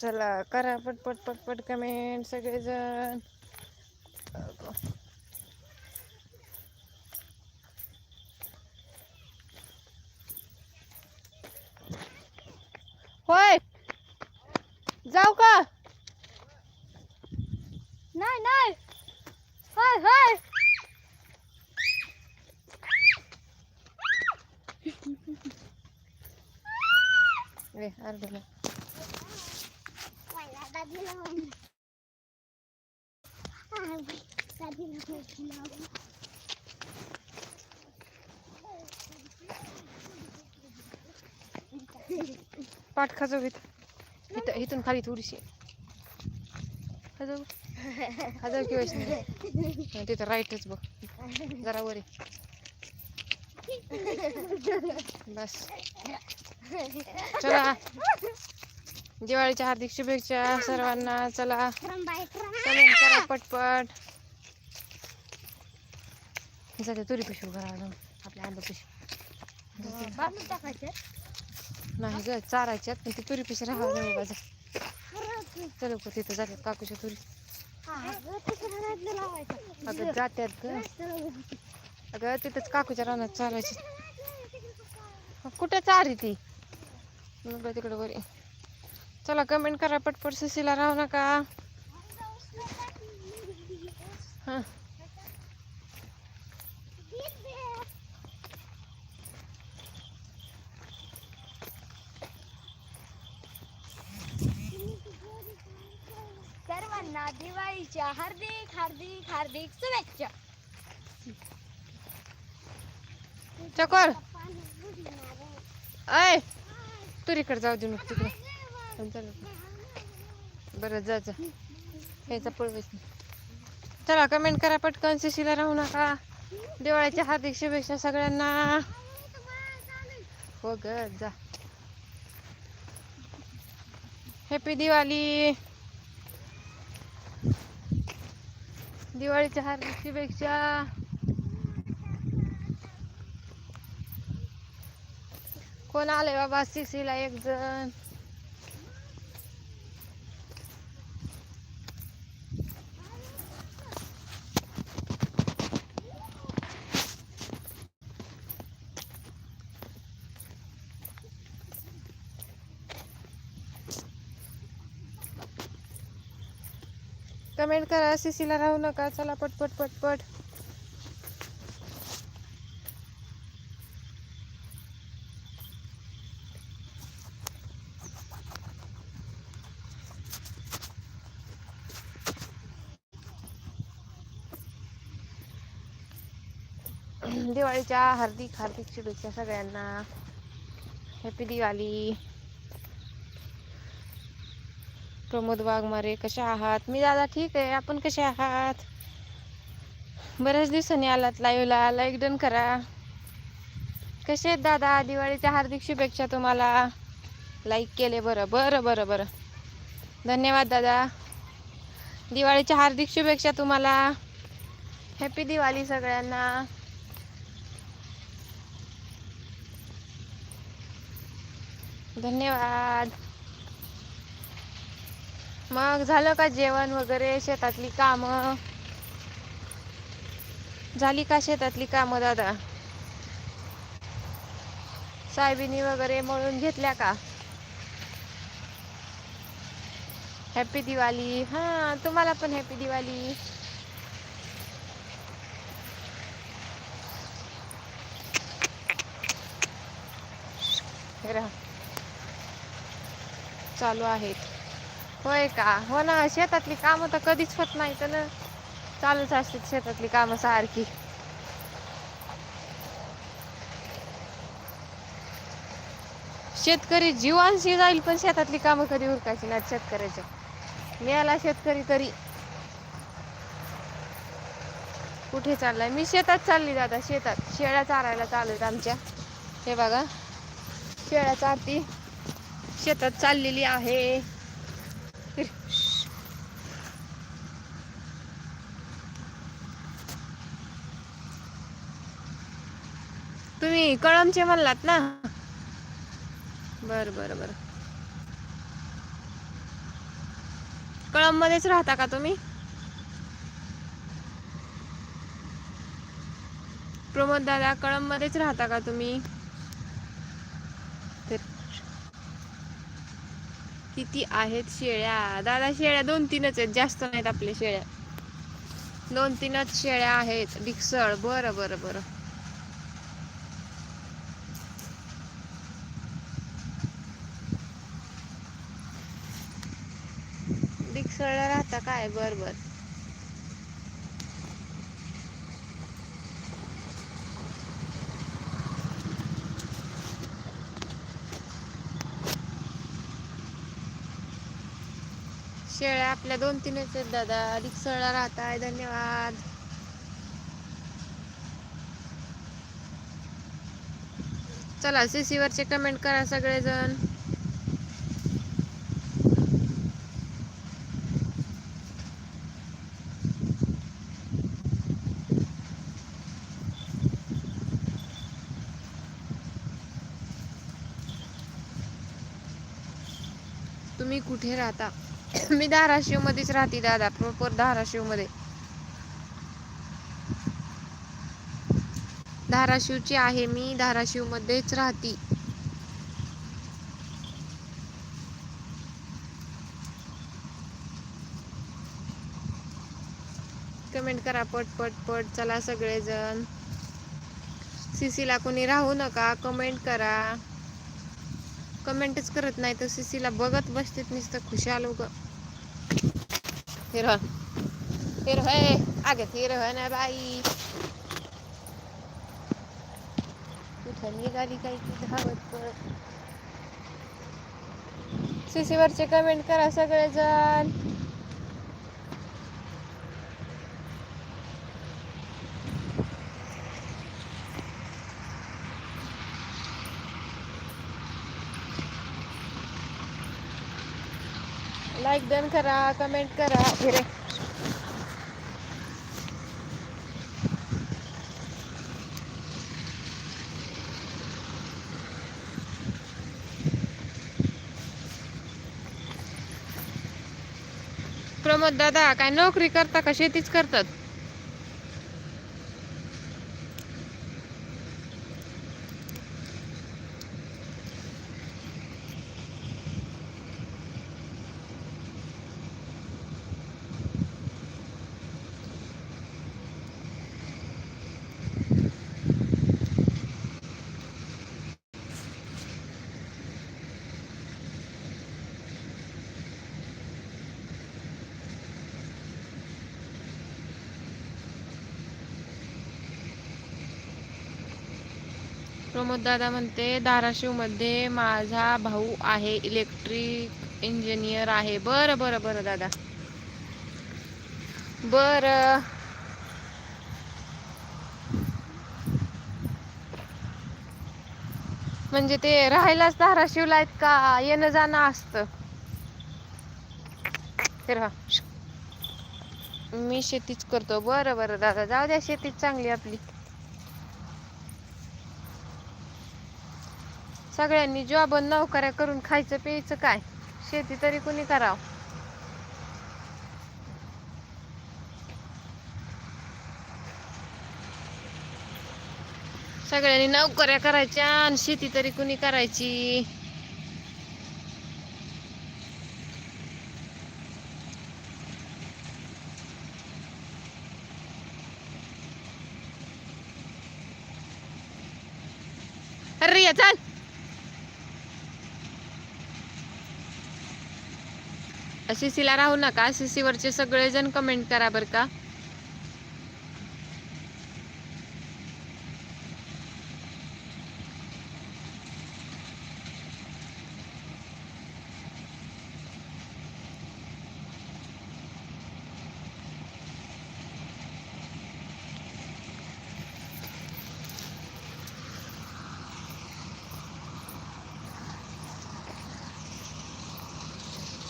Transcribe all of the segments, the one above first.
चला करा पटपट पटपट कमेंट सगळेजण होय जाऊ का नाही नाही हाय हाय ए अर्धे नाही. पाठ खाजव इथं. इथं इथून खाली थोडीशी. खाजव. खाजव की वैष्णवी. तिथं राईटच बघ. जरा वर. बस. चला. दिवाळीच्या हार्दिक शुभेच्छा सर्वांना. चला. कमेंट करा पटपट. जाते तुरी पिशू करा अजून. आपल्या आंबा पिशू टाकायचे नाही ग चारायच्यात पण ती तुरी पिशी राहा नाही बाजा चल तिथं जातात काकूच्या तुरी. अगं जात्यात ग. अगं तिथंच काकूच्या रानात चालायची कुठं चारी ती? तिकडं बरी चला कमेंट करा पटपट सुशीला राहू नका. हां. सर्वांना दिवाळीच्या हार्दिक हार्दिक हार्दिक शुभेच्छा. चकोर ऐ तुरीकडे जाऊ दे मग तिकडे. बरं जा जा. यायचा पळवायच नाही. चला कमेंट करा पटकन सुशीला राहू नका. दिवाळीच्या हार्दिक शुभेच्छा सगळ्यांना. हो ग जा. हॅपी दिवाळी. दिवाळीच्या हार्दिक शुभेच्छा. कोण आले बाबा? सिसीला एक जण. कमेंट करा सिसीला राहू नका. चला पटपट पटपट. दिवाळीच्या हार्दिक हार्दिक शुभेच्छा सगळ्यांना. हॅपी दिवाळी. प्रमोद वाघमारे कशा आहात? मी दादा ठीक आहे आपण कसे आहात? बऱ्याच दिवसांनी आलात लाईव्हला लाईक डन करा. कसे आहेत दादा? दिवाळीच्या हार्दिक शुभेच्छा तुम्हाला. लाईक केले बरं बरं बरं बरं. धन्यवाद दादा. दिवाळीच्या हार्दिक शुभेच्छा तुम्हाला. हॅपी दिवाळी सगळ्यांना. धन्यवाद. मग झालं का जेवण वगैरे शेतातली कामं? झाली का शेतातली कामं दादा? सायबिनी वगैरे मळून घेतल्या का? हॅपी दिवाळी. हा तुम्हाला पण हॅपी दिवाळी. हे राहा. चालू आहेत. होय का? हो ना शेतातली कामं तर कधीच होत नाही तर ना. चालूच असतात शेतातली कामं सारखी. शेतकरी जीवांशी जाईल पण शेतातली कामं कधी उरकायची नाहीत शेतकऱ्याच्या. मिळाला शेतकरी तरी. कुठे चाललाय? मी शेतात चालली दादा शेतात. शेळ्या चारायला चालू आहेत आमच्या. हे बघा. शेळ्या चारती. शेतात चाललेली आहे. तुम्ही कळमचे म्हणलात ना? बर बर बर. कळम मध्येच राहता का तुम्ही? प्रमोद दादा कळम मध्येच राहता का तुम्ही? किती आहेत शेळ्या? दादा शेळ्या दोन तीनच आहेत जास्त नाहीत आपल्या शेळ्या. दोन तीनच शेळ्या आहेत. डिक्सळ बरं बरं बरं. डिक्सळला राहता काय? बर बर शेळ्या आपल्या दोन तीनच आहेत दादा. अधिक सळा राहताय. धन्यवाद. चला सीसी वरचे कमेंट करा सगळेजण. तुम्ही कुठे राहता? मी धाराशिव मध्येच राहते दादा प्रॉपर धाराशिवमध्ये धाराशिवची आहे मी धाराशिव मध्येच कमेंट करा पट पट पट चला सगळेजण. सीसीला कोणी राहू नका कमेंट करा. कमेंटच करत नाही तर सीसीला बघत बसतेत नुसतं खुशाल उग. हिरो हिरो हे अगं हिरो ना बाई कुठं निघाली काही की धावत पण. सीसी वरचे कमेंट करा सगळेजण. लाईक डन करा कमेंट करा फिरे प्रमोद दादा काय नोकरी करता का? शेतीच करतात? दादा म्हणते धाराशिवमध्ये माझा भाऊ आहे इलेक्ट्रिक इंजिनियर आहे. बरं बरं बरं दादा. बरं. म्हणजे ते राहायलाच धाराशिवला आहेत का? येणं जाणं असतं. राहा. मी शेतीच करतो. बरं बरं दादा. जाऊ द्या शेतीच चांगली आपली. सगळ्यांनी जॉब नोकऱ्या करून खायचं प्यायचं काय? शेती तरी कुणी करावं? सगळ्यांनी नोकऱ्या करायच्या आणि शेती तरी कुणी करायची? अरे रिया, चल. सीसीला राहू नका. सी सीवरचे सगळेजण कमेंट करा बरं का.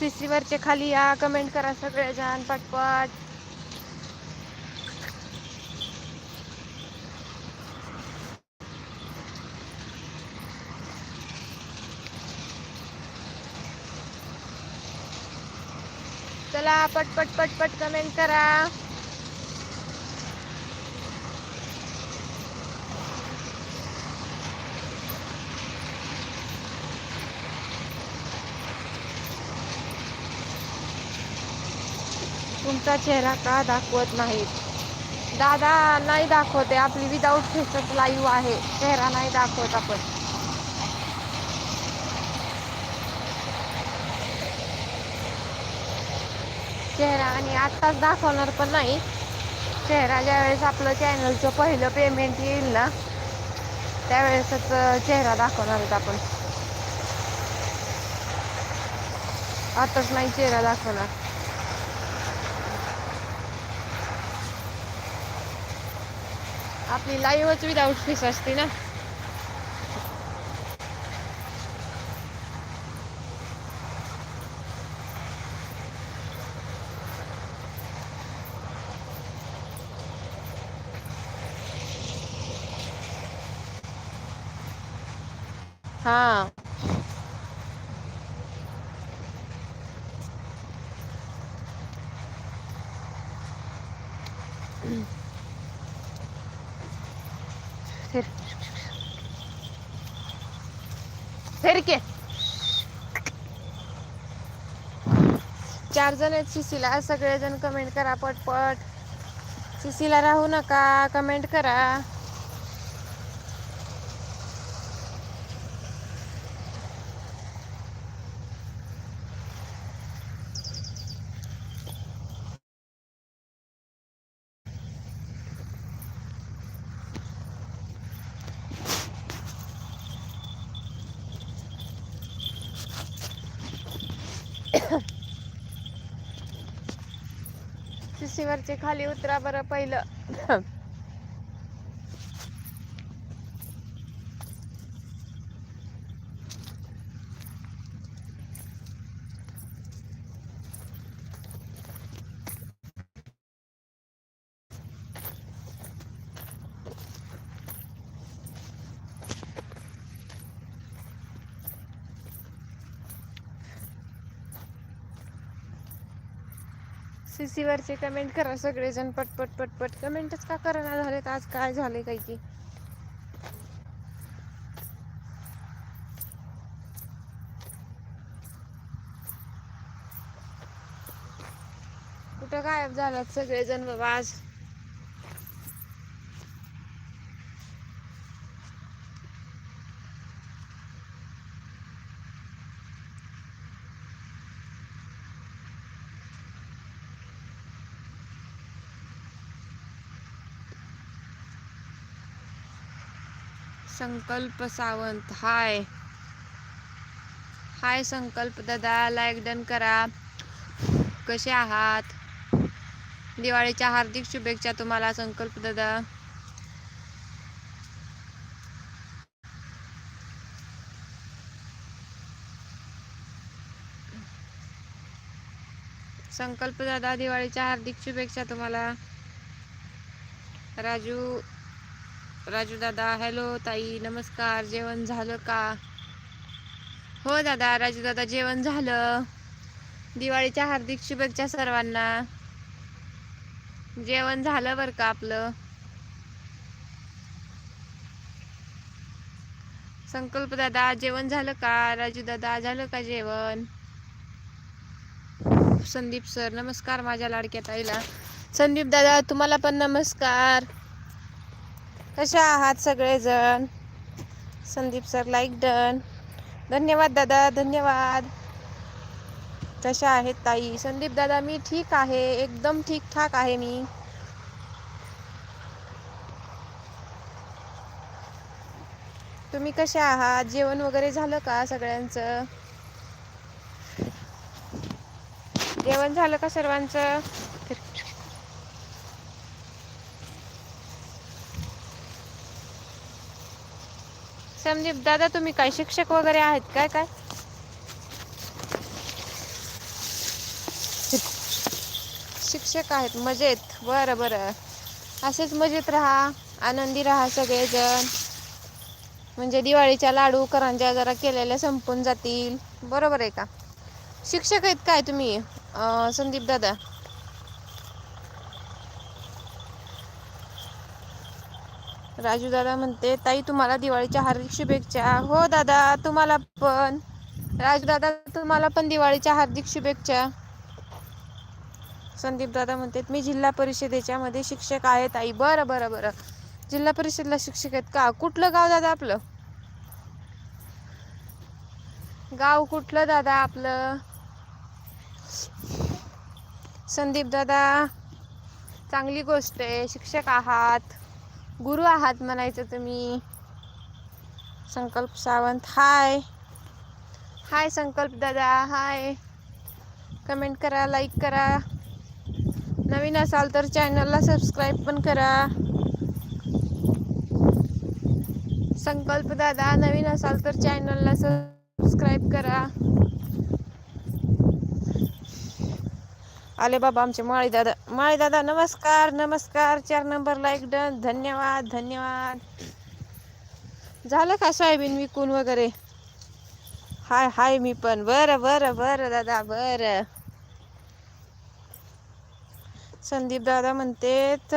सीसीवरचे खाली या कमेंट करा सगळेजण पटपट. चला पटपट पटपट कमेंट करा. तुमचा चेहरा का दाखवत नाहीत? दादा नाही दाखवते आपली विदाऊट फेसच लाईव्ह आहे. चेहरा नाही दाखवत आपण. चेहरा आणि आत्ताच दाखवणार पण नाही. चेहरा ज्यावेळेस आपलं चॅनलचं पहिलं पेमेंट येईल ना त्यावेळेसच चेहरा दाखवणार आहेत आपण. आताच नाही चेहरा दाखवणार. आपली लाईव्हच विदाऊट फीस असते ना. हा फिर फिर के चार जण आहेत सीसीला सगळेजण कमेंट करा पटपट. सीसीला राहू नका कमेंट करा. सीसीवरचे खाली उतरा बरं पहिलं. सीसीवरचे कमेंट करा सगळेजण. पटपट पटपट. कमेंटच का करणार झालेत? आज काय झाले काही की कुठं गायब झालात सगळेजण बाबा आज? संकल्प सावंत हाय. हाय संकल्प दादा लाईक डन करा. कसे आहात? दिवाळीच्या हार्दिक शुभेच्छा तुम्हाला संकल्प दादा. संकल्प दादा दिवाळीच्या हार्दिक शुभेच्छा तुम्हाला. राजू राजू दादा हॅलो ताई नमस्कार. जेवण झालं का? हो दादा राजू दादा जेवण झालं. दिवाळीच्या हार्दिक शुभेच्छा सर्वांना. जेवण झालं बरं का आपलं? संकल्प दादा जेवण झालं का? राजू दादा झालं का जेवण? संदीप सर नमस्कार माझ्या लाडक्या ताईला. संदीप दादा तुम्हाला पण नमस्कार. कशा आहात सगळेजण. संदीप सर लाईक डन धन्यवाद दादा धन्यवाद. कशा आहेत ताई. संदीप दादा मी ठीक आहे. एकदम ठीक ठाक आहे मी. तुम्ही कशा आहात? जेवण वगैरे झालं का सगळ्यांचं? जेवण झालं का सर्वांचं? संदीप दादा तुम्ही काय शिक्षक वगैरे आहेत काय काय? शिक्षक आहेत मजेत. बरं बरं. असेच मजेत राहा आनंदी राहा सगळेजण. म्हणजे दिवाळीच्या लाडू करंजा जरा केलेल्या संपून जातील. बरोबर आहे का? शिक्षक आहेत काय तुम्ही संदीप दादा? राजू दादा म्हणते ताई तुम्हाला दिवाळीच्या हार्दिक शुभेच्छा. हो दादा तुम्हाला पण. राजू दादा तुम्हाला पण दिवाळीच्या हार्दिक शुभेच्छा. संदीप दादा म्हणते मी जिल्हा परिषदेच्या मध्ये शिक्षक आहे ताई बरं बरं बरं. जिल्हा परिषदला शिक्षक आहेत का? कुठलं गाव दादा आपलं? गाव कुठलं दादा आपलं? संदीप दादा चांगली गोष्ट आहे शिक्षक आहात. गुरु आहात म्हणायचं तुम्ही संकल्प सावंत हाय. हाय संकल्प दादा हाय. कमेंट करा लाईक करा. नवीन असाल तर चॅनलला सबस्क्राईब पण करा. संकल्प दादा नवीन असाल तर चॅनलला सबस्क्राईब करा. आले बाबा आमचे माळी दादा. माळी दादा नमस्कार नमस्कार. चार नंबरला एक डन धन्यवाद धन्यवाद. झालं का सोयाबीन विकून वगैरे? हाय हाय मी पण. बरं बरं बरं दादा बरं. संदीप दादा म्हणतेत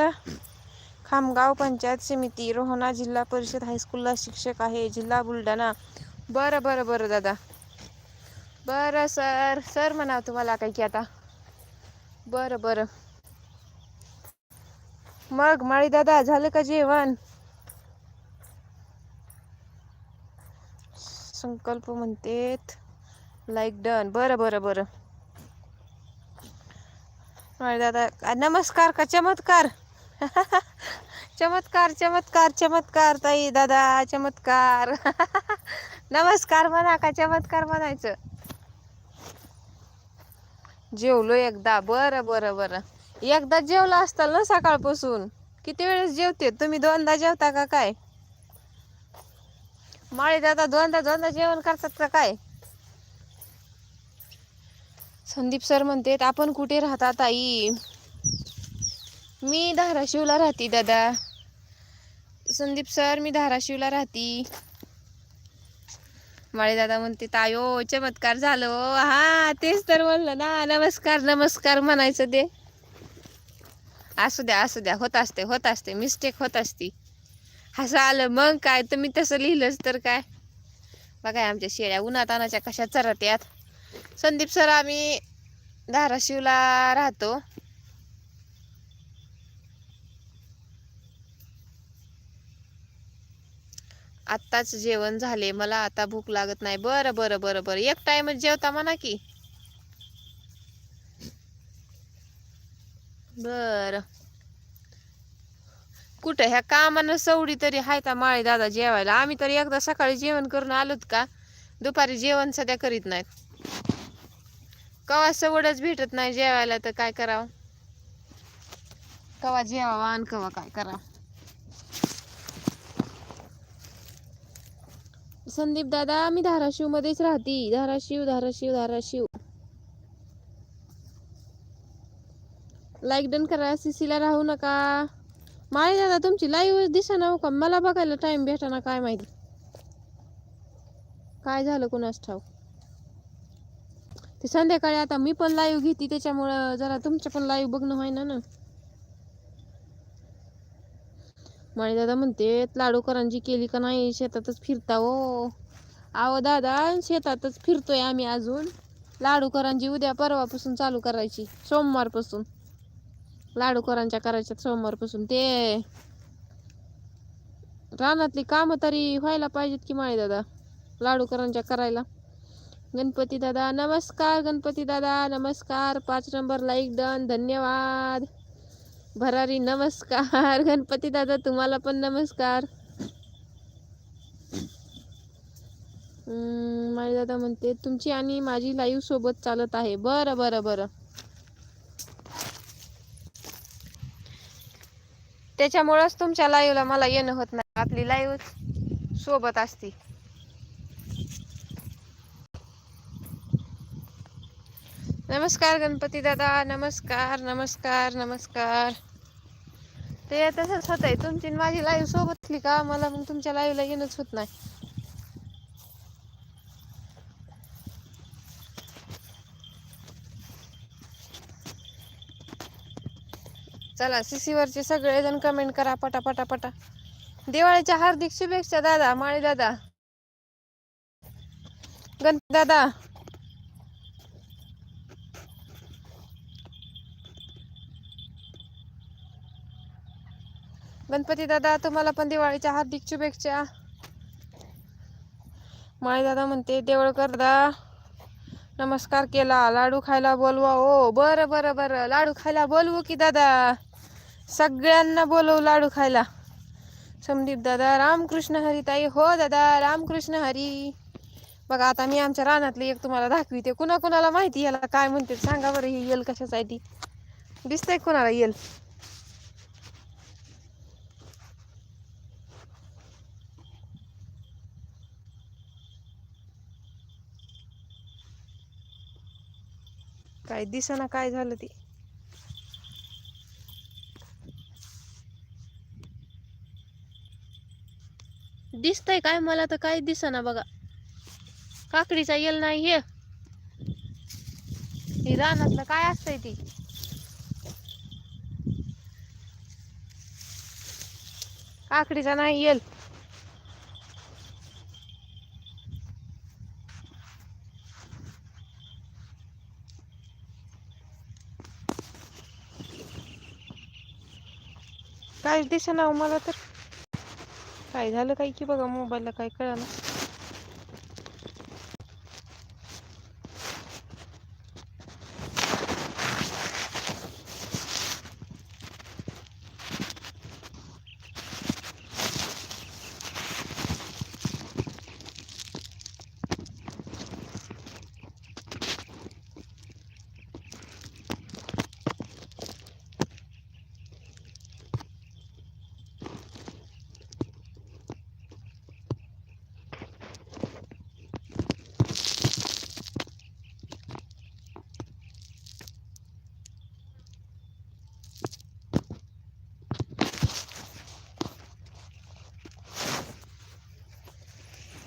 खामगाव पंचायत समिती रोहना जिल्हा परिषद हायस्कूलला शिक्षक आहे जिल्हा बुलढाणा. बरं बरं बरं दादा. बरं सर. सर म्हणा तुम्हाला काय की आता. बरं बरं. मग माळी दादा झालं का जेवण? संकल्प म्हणतेत. लाईक डन बरं बरं बरं. माळी दादा नमस्कार का? चमत्कार. चमत्कार चमत्कार चमत्कार ताई दादा चमत्कार. नमस्कार म्हणा का? चमत्कार म्हणायचं. जेवलो एकदा. बरं बरं बरं. एकदा जेवला असताल ना सकाळपासून? किती वेळेस जेवते? तुम्ही दोनदा जेवता का काय? माळीत दादा दोनदा दोनदा जेवण करतात का काय? संदीप सर म्हणते आपण कुठे राहता ताई? मी धाराशिवला राहते दादा. संदीप सर मी धाराशिवला राहते. माळी दादा म्हणते तायो चमत्कार झालं हा तेच तर म्हणलं ना नमस्कार नमस्कार म्हणायचं दे असू द्या असू द्या होत असते होत असते मिस्टेक होत असती. असं आलं मग काय तुम्ही तसं लिहिलंच तर काय? बघा आमच्या शेळ्या उन्हात आणाच्या कशा चरत्यात. संदीप सर आम्ही धाराशिवला राहतो. आत्ताच जेवण झाले मला आता भूक लागत नाही. बरं बरं बरं बरं. एक टाइमच जेवता म्हणा की. बर. कुठं? ह्या कामानं सवडी तरी हाय का माळी दादा जेवायला? आम्ही तर एकदा सकाळी जेवण करून आलोत का? दुपारी जेवण सध्या करीत नाहीत. कवा सवडच भेटत नाही जेवायला तर काय करावं? कवा जेवावा आणि कवा काय करावं? संदीप दादा मी धाराशिव मध्येच राहते. धाराशिव धाराशिव धाराशिव. लाईक डन करा. सीसीला राहू नका. माळी दादा तुमची लाईव्ह दिसा ना का? मला बघायला टाइम भेटाना काय माहिती? काय झालं कुणास ठाऊ ते संध्याकाळी आता मी पण लाईव्ह घेते त्याच्यामुळं जरा तुमचं पण लाईव्ह बघणं व्हायना ना. माळी दादा म्हणते लाडूकरांची केली का नाही? शेतातच फिरता हो. आहो दादा शेतातच फिरतोय आम्ही अजून. लाडूकरांची उद्या परवापासून चालू करायची सोमवारपासून. लाडूकरांच्या करायच्या सोमवारपासून. ते रानातली कामं तरी व्हायला पाहिजेत की माळी दादा लाडूकरांच्या करायला. गणपती दादा नमस्कार गणपती दादा नमस्कार. पाच नंबर लाईक डन धन्यवाद. भरारी नमस्कार. गणपती दादा तुम्हाला पण नमस्कार. माझी दादा म्हणते तुमची आणि माझी लाईव्ह सोबत चालत आहे. बरं बरं बरं. त्याच्यामुळंच तुमच्या लाईव्हला मला येणं होत नाही. आपली लाईव्ह सोबत असती. नमस्कार गणपती दादा. नमस्कार नमस्कार नमस्कार. ते तसंच होत आहे तुमची माझी लाईव्ह सोबतली का? मला मग तुमच्या लाईव्हला येणंच होत नाही. चला सीसीवरचे वरचे सगळेजण कमेंट करा पटा पटा पटा. दिवाळीच्या हार्दिक शुभेच्छा दादा माळी दादा. गणपती दादा गणपती दादा तुम्हाला पण दिवाळीच्या हार्दिक शुभेच्छा. माळी दादा म्हणते देवळकर दा नमस्कार केला लाडू खायला बोलवा ओ. बरं बरं बरं. लाडू खायला बोलवू की दादा? सगळ्यांना बोलवू लाडू खायला. संदीप दादा रामकृष्ण हरी ताई. हो दादा रामकृष्ण हरी. बघा आता मी आमच्या रानातली एक तुम्हाला दाखविते. कुणा कुणाला माहिती याला काय म्हणते सांगा बरं ही येल कशाच आहे दिसतंय कुणाला येल? काय दिसना काय झालं ते. दिसतंय काय मला तर काही दिसना बघा. काकडीचा येल नाही हे रानातलं काय असतंय ती? काकडीचा नाही येल. काय दिसेना मला तर. काय झालं काय की बघा मोबाईलला काय कळना.